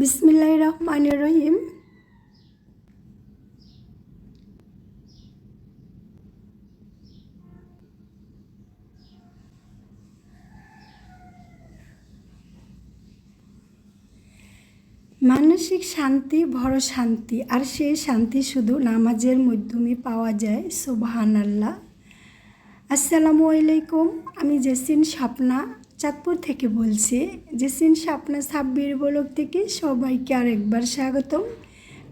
বিসমিল্লাহ রহমান রহিম মানসিক শান্তি বড় শান্তি, আর সেই শান্তি শুধু নামাজের মাধ্যমে পাওয়া যায় সুবাহান আল্লাহ আসসালামু আলাইকুম, আমি জেসিন স্বপ্না। চাঁদপুর থেকে বলছি যে জেসিন স্বপ্না সাব্বির বলক থেকে সবাইকে আরেকবার স্বাগতম।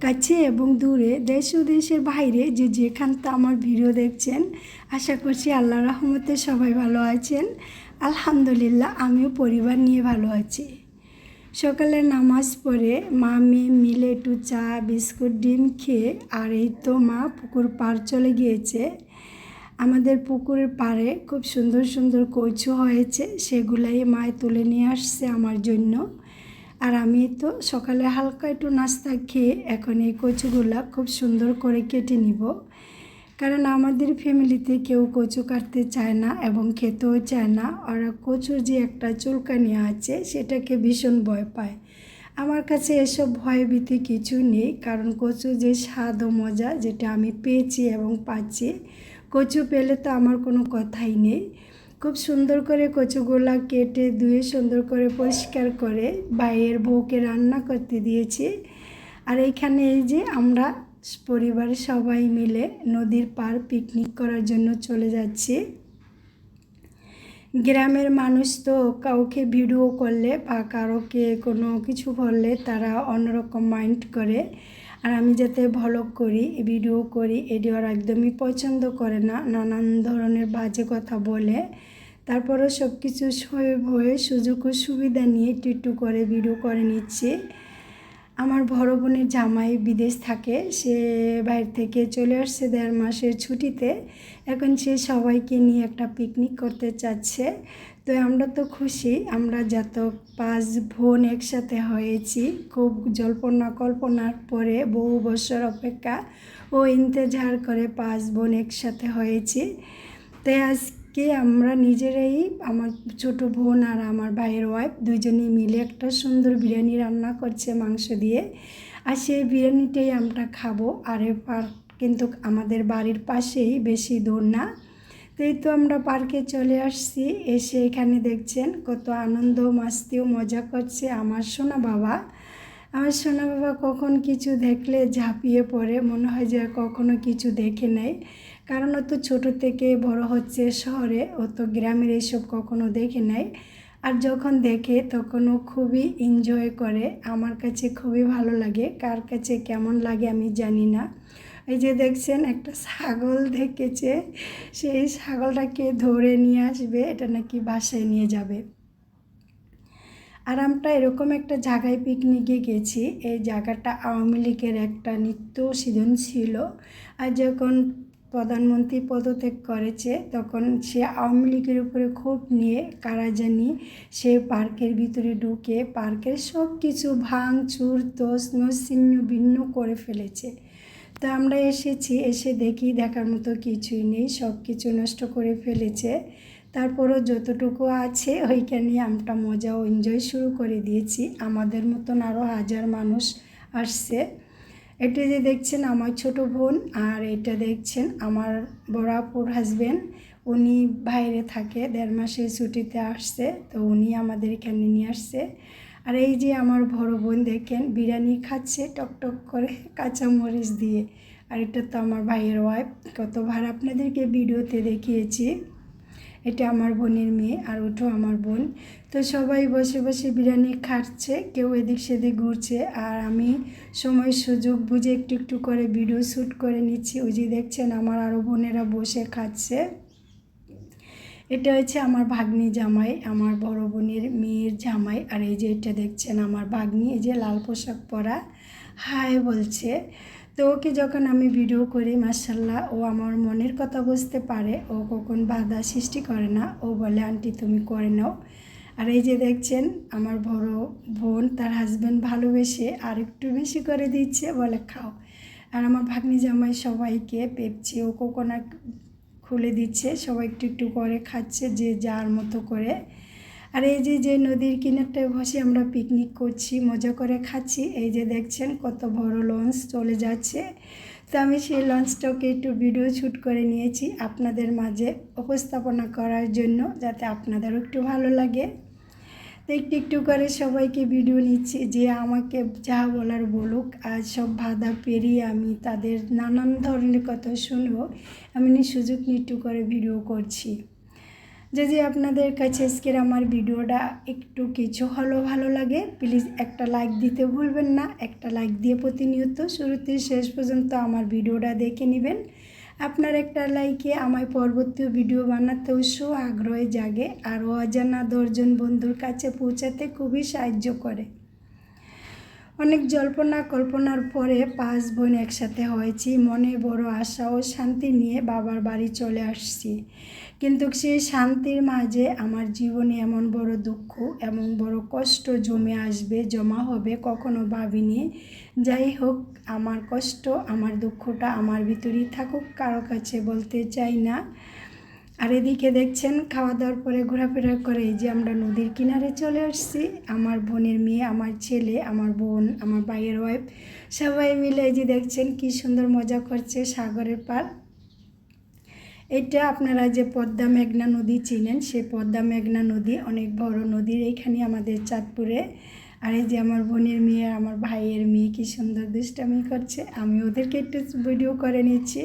কাছে এবং দূরে, দেশ ও দেশের বাইরে যে যেখানটা আমার ভিডিও দেখছেন, আশা করছি আল্লাহ রহমতে সবাই ভালো আছেন। আলহামদুলিল্লাহ, আমিও পরিবার নিয়ে ভালো আছি। সকালে নামাজ পড়ে মা মেয়ে মিলে একটু চা, বিস্কুট, ডিম খেয়ে আর এই তো মা পুকুর পার চলে গিয়েছে। আমাদের পুকুরের পাড়ে খুব সুন্দর সুন্দর কচু হয়েছে, সেগুলাই মায় তুলে নিয়ে আসছে আমার জন্য। আর আমি তো সকালে হালকা একটু নাস্তা খেয়ে এখন এই কচুগুলা খুব সুন্দর করে কেটে নিব। কারণ আমাদের ফ্যামিলিতে কেউ কচু কাটতে চায় না এবং খেতেও চায় না। ওরা কচুর যে একটা চুলকানি আছে, সেটাকে ভীষণ ভয় পায়। আমার কাছে এসব ভয় ভীতি কিছু নেই, কারণ কচু যে স্বাদ ও মজা যেটা আমি পেয়েছি এবং পাচ্ছি কচু পেলে তো আমার কোনো কথাই নেই। খুব সুন্দর করে কচুগুলা কেটে ধুয়ে সুন্দর করে পরিষ্কার করে বাইরের বউকে রান্না করতে দিয়েছি। আর এইখানে এই যে আমরা পরিবারের সবাই মিলে নদীর পার পিকনিক করার জন্য চলে যাচ্ছি। গ্রামের মানুষ তো কাউকে ভিডিও করলে বা কারোকে কোনো কিছু বললে তারা অন্যরকম মাইন্ড করে। আর আমি যাতে ভ্লগ করি ভিডিও করি, এটি ওরা একদমই পছন্দ করে না, নানান ধরনের বাজে কথা বলে। তারপরেও সব কিছু সয়ে হয়ে সুযোগ ও সুবিধা নিয়ে একটু করে ভিডিও করে নিচ্ছি। আমার বড় বোনের জামাই বিদেশ থাকে, সে বাইরে থেকে চলে আসছে দেড় মাসের ছুটিতে। এখন সে সবাইকে নিয়ে একটা পিকনিক করতে চাচ্ছে। তো আমরা তো খুশি, আমরা যত পাঁচ বোন একসাথে হয়েছি, খুব জল্পনা কল্পনার পরে বহু বছর অপেক্ষা ও ইন্তজার করে পাঁচ বোন একসাথে হয়েছি। তাই আজকে আমরা নিজেরাই আমার ছোট বোন আর আমার ভাইয়ের ওয়াইফ দুজনে মিলে একটা সুন্দর বিরিয়ানি রান্না করছে মাংস দিয়ে। আর সেই বিরিয়ানিটাই আমরা খাব, আর এ পার্ক কিন্তু আমাদের বাড়ির পাশেই বেশি দূর না। এই তো আমরা পার্কে চলে আসছি। এসে এখানে দেখছেন কত আনন্দ, মাস্তিও, মজা করছে আমার সোনা বাবা। আমার সোনা বাবা কখন কিছু দেখলে ঝাঁপিয়ে পড়ে, মনে হয় যে কখনো কিছু দেখে নেয় কারণ ও তো ছোটো থেকে বড় হচ্ছে শহরে, ও তো গ্রামের এইসব কখনো দেখে নেয় আর যখন দেখে তখন ও খুবই এনজয় করে। আমার কাছে খুবই ভালো লাগে, কার কাছে কেমন লাগে আমি জানি না। এই যে দেখছেন, একটা ছাগল দেখেছে। সেই ছাগলটাকে ধরে নিয়ে আসবে, এটা নাকি বাসায় নিয়ে যাবে। আর আমরা এরকম একটা জায়গায় পিকনিকে গেছি। এই জায়গাটা আওয়ামী লীগের একটা নিত্য সিজন ছিল। আর যখন প্রধানমন্ত্রী পদত্যাগ করেছে, তখন সে আওয়ামী লীগের উপরে ক্ষোভ নিয়ে কারা জানি সে পার্কের ভিতরে ঢুকে পার্কের সব কিছু ভাঙ চুর তোষ ছিন্ন ভিন্ন করে ফেলেছে। তো আমরা এসেছি, এসে দেখি দেখার মতো কিছুই নেই, সব কিছু নষ্ট করে ফেলেছে। তারপরও যতটুকু আছে ওইখানে আমরা মজা ও এনজয় শুরু করে দিয়েছি। আমাদের মতন আরও হাজার মানুষ আসছে। এটা যে দেখছেন আমার ছোট বোন আর এটা দেখছেন আমার বড়াপুর হাজব্যান্ড উনি বাইরে থাকে, দেড় মাসের ছুটিতে আসছে, তো উনি আমাদের এখানে নিয়ে আসছে। আর এই যে আমার বড় বোন দেখেন, বিরিয়ানি খাচ্ছে টকটক করে কাঁচা মরিচ দিয়ে। আর এটা তো আমার ভাইয়ের ওয়াইফ কতবার আপনাদেরকে ভিডিওতে দেখিয়েছি। এটা আমার বোনের মেয়ে আর ওটাও আমার বোন। তো সবাই বসে বসে বিরিয়ানি খাচ্ছে, কেউ এদিক সেদিক ঘুরছে। আর আমি সময় সুযোগ বুঝে একটু একটু করে ভিডিও শ্যুট করে নিচ্ছি। ওই যে দেখছেন, আমার আরও বোনেরা বসে খাচ্ছে। এটা হচ্ছে আমার ভাগ্নি জামাই, আমার বড় বোনের মেয়ের জামাই। আর এই যে এটা দেখছেন আমার ভাগ্নি, এই যে লাল পোশাক পরা। হাই বলছে। তো ওকে যখন আমি ভিডিও করি মার্শাল্লাহ ও আমার মনের কথা বুঝতে পারে। ও কখন বাধা সৃষ্টি করে না। ও বলে, আন্টি, তুমি করে নাও। আর এই যে দেখছেন আমার বড় বোন, তার হাজব্যান্ড ভালোবেসে আর একটু বেশি করে দিচ্ছে, বলে, খাও। আর আমার ভাগ্নি জামাই সবাইকে পেপছি। ও কোকোনাট খুলে দিচ্ছে, সবাই একটু একটু করে খাচ্ছে যে যার মতো করে। আর এই যে যে নদীর কিনারটায় বসে আমরা পিকনিক করছি, মজা করে খাচ্ছি, এই যে দেখছেন কত বড় লঞ্চ চলে যাচ্ছে। তো আমি সেই লঞ্চটাকে একটু ভিডিও শ্যুট করে নিয়েছি আপনাদের মাঝে উপস্থাপনা করার জন্য, যাতে আপনাদেরও একটু ভালো লাগে। একটু একটু করে সবাইকে ভিডিও নিচ্ছে যে আমাকে যা বলার বলুক। আজ সব বাধা পেরিয়ে আমি তাদের নানান ধরনের কথা শুনব। আমি সুযোগ একটু করে ভিডিও করছি। যদি আপনাদের কাছে আজকের আমার ভিডিওটা একটু কিছু হলো ভালো লাগে প্লিজ একটা লাইক দিতে ভুলবেন না। একটা লাইক দিয়ে প্রতিনিয়ত শুরুতে শেষ পর্যন্ত আমার ভিডিওটা দেখে নেবেন। আপনার একটা লাইকে আমায় পরবর্তী ভিডিও বানাতেও সু আগ্রহে জাগে আর অজানা দশজন বন্ধুর কাছে পৌঁছাতে খুবই সাহায্য করে। অনেক জল্পনা কল্পনার পরে পাঁচ বোন একসাথে হয়েছি। মনে বড় আশা ও শান্তি নিয়ে বাবার বাড়ি চলে আসছি। কিন্তু সেই শান্তির মাঝে আমার জীবনে এমন বড় দুঃখ, এমন বড় কষ্ট জমে আসবে, জমা হবে কখনো ভাবিনি। যাই হোক, আমার কষ্ট, আমার দুঃখটা আমার ভিতরেই থাকুক, কারও কাছে বলতে চাই না। আর এদিকে দেখছেন খাওয়া দাওয়ার পরে ঘোরাফেরা করে যে আমরা নদীর কিনারে চলে আসছি। আমার বোনের মেয়ে, আমার ছেলে, আমার বোন, আমার ভাইয়ের ওয়াইফ সবাই মিলে এই যে দেখছেন কি সুন্দর মজা করছে সাগরের পার এটা আপনারা যে পদ্মা মেঘনা নদী চিনেন সেই পদ্মা মেঘনা নদী অনেক বড় নদীর এইখানে আমাদের চাঁদপুরে। আর এই যে আমার বোনের মেয়ে, আমার ভাইয়ের মেয়ে কি সুন্দর দুষ্টামি করছে, আমি ওদেরকে একটু ভিডিও করে নিচ্ছি।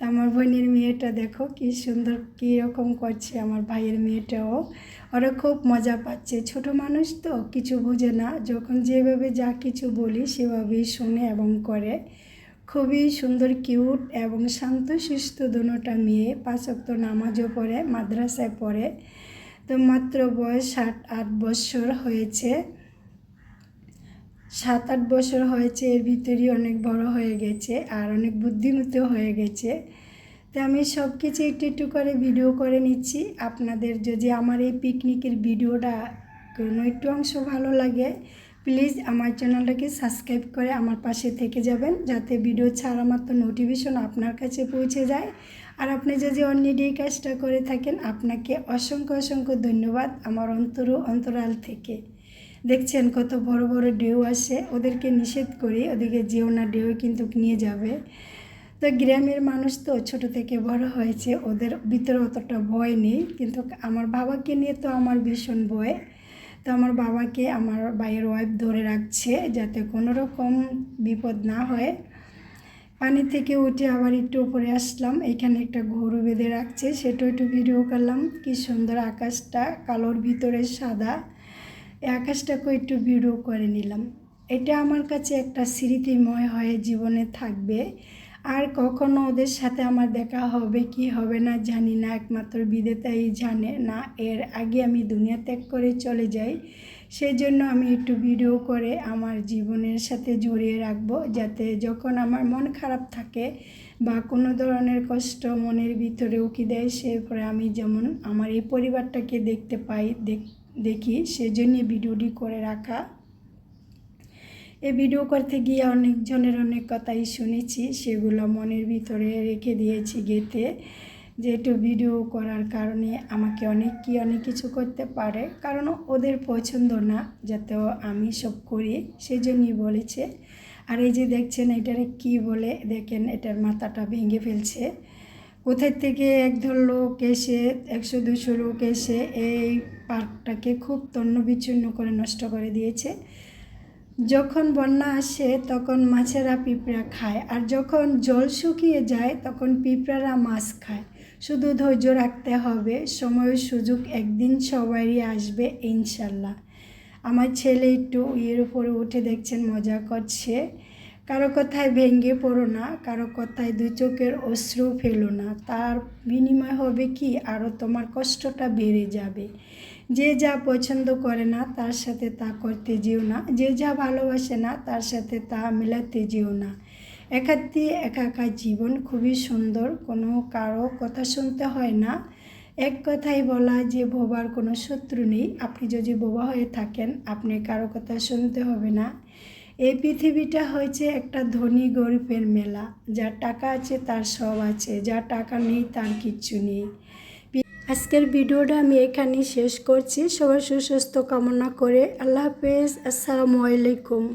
তা আমার বোনের মেয়েটা দেখো কি সুন্দর, কী রকম করছে আমার ভাইয়ের মেয়েটাও। ওরা খুব মজা পাচ্ছে। ছোট মানুষ তো, কিছু বোঝে না। যখন যেভাবে যা কিছু বলি, সেভাবেই শোনে এবং করে। খুবই সুন্দর, কিউট এবং শান্ত, সুস্থ দুটা মেয়ে। পাঁচক্ত নামাজও পড়ে, মাদ্রাসায় পড়ে। তো মাত্র বয়স সাত আট বছর হয়েছে। সাত আট বছর হয়েছে, এর ভিতরেই অনেক বড় হয়ে গেছে আর অনেক বুদ্ধিমতী হয়ে গেছে। তো আমি সব কিছু একটু একটু করে ভিডিও করে নিচ্ছি। আপনাদের যদি আমার এই পিকনিকের ভিডিওটা কোনো একটু অংশ ভালো লাগে প্লিজ আমার চ্যানেলটাকে সাবস্ক্রাইব করে আমার পাশে থেকে যাবেন, যাতে ভিডিও ছাড়া মাত্র নোটিফিকেশন আপনার কাছে পৌঁছে যায়। আর আপনি যদি অলরেডি এই কাজটা করে থাকেন, আপনাকে অসংখ্য অসংখ্য ধন্যবাদ আমার অন্তর অন্তরাল থেকে। দেখছেন কত বড় বড় ঢেউ আসে, ওদেরকে নিষেধ করি ওদেরকে যেও না ঢেউ কিন্তু নিয়ে যাবে। তো গ্রামের মানুষ তো ছোট থেকে বড় হয়েছে, ওদের ভিতরে অতটা ভয় নেই, কিন্তু আমার বাবাকে নিয়ে তো আমার ভীষণ ভয়। তো আমার বাবাকে আমার ভাইয়ের ওয়াইফ ধরে রাখছে যাতে কোনো রকম বিপদ না হয়। পানি থেকে উঠে আবার একটু উপরে আসলাম, এখানে একটা গরু বেঁধে রাখছে সেটা একটু ভিডিও করলাম। কি সুন্দর আকাশটা, কালোর ভিতরে সাদা। এই আকাশটাকেও একটু ভিডিও করে নিলাম। এটা আমার কাছে একটা স্মৃতিময় হয়ে জীবনে থাকবে। আর কখনো ওদের সাথে আমার দেখা হবে কি হবে না জানি না, একমাত্র বিদেতাই জানে না। এর আগে আমি দুনিয়া ত্যাগ করে চলে যাই সেই জন্য আমি একটু ভিডিও করে আমার জীবনের সাথে জড়িয়ে রাখব, যাতে যখন আমার মন খারাপ থাকে বা কোনো ধরনের কষ্ট মনের ভিতরে উকি দেয়, সে পরে আমি যেমন আমার এই পরিবারটাকে দেখতে পাই, দেখি সেজন্য ভিডিওটি করে রাখা। এই ভিডিও করতে গিয়ে অনেকজনের অনেক কথাই শুনেছি, সেগুলো মনের ভিতরে রেখে দিয়েছি গেতে যেহেতু ভিডিও করার কারণে আমাকে অনেক কি অনেক কিছু করতে পারে, কারণ ওদের পছন্দ না যাতে আমি সব করি সেই জন্যই বলেছে। আর এই যে দেখছেন, এটারে কি বলে, দেখেন, এটার মাথাটা ভেঙে ফেলছে। কোথায় থেকে একদল লোক এসে একশো, দুশো লোক এসে এই পার্কটাকে খুব তন্ন বিচ্ছিন্ন করে নষ্ট করে দিয়েছে। যখন বন্যা আসে তখন মাছেরা পিঁপড়া খায় আর যখন জল শুকিয়ে যায় তখন পিঁপড়ারা মাছ খায়। শুধু ধৈর্য রাখতে হবে সময় সুযোগ একদিন সবারই আসবে ইনশাল্লাহ। আমার ছেলে একটু ইয়ের উপরে উঠে দেখছেন, মজা করছে। কারও কথায় ভেঙে পড়ো না, কারও কথায় দুই চোখের অশ্রু ফেলো না। তার বিনিময় হবে কি? আরও তোমার কষ্টটা বেড়ে যাবে। যে যা পছন্দ করে না, তার সাথে তা করতে যেও না। যে যা ভালোবাসে না, তার সাথে তা মেলাতে যেও না। একাত্তি একাকা জীবন খুবই সুন্দর, কোনো কারও কথা শুনতে হয় না। এক কথাই বলা যে বোবার কোনো শত্রু নেই। আপনি যদি বোবা হয়ে থাকেন, আপনি কারও কথা শুনতে হবে না। এই পৃথিবীটা হয়েছে একটা ধনী গরিবের মেলা। যার টাকা আছে, তার সব আছে। যার টাকা নেই, তার কিচ্ছু নেই। আজকের ভিডিওটা আমি এখানেই শেষ করছি। সবাই সুস্বাস্থ্য কামনা করে। আল্লাহ হাফেজ। আসসালামু আলাইকুম।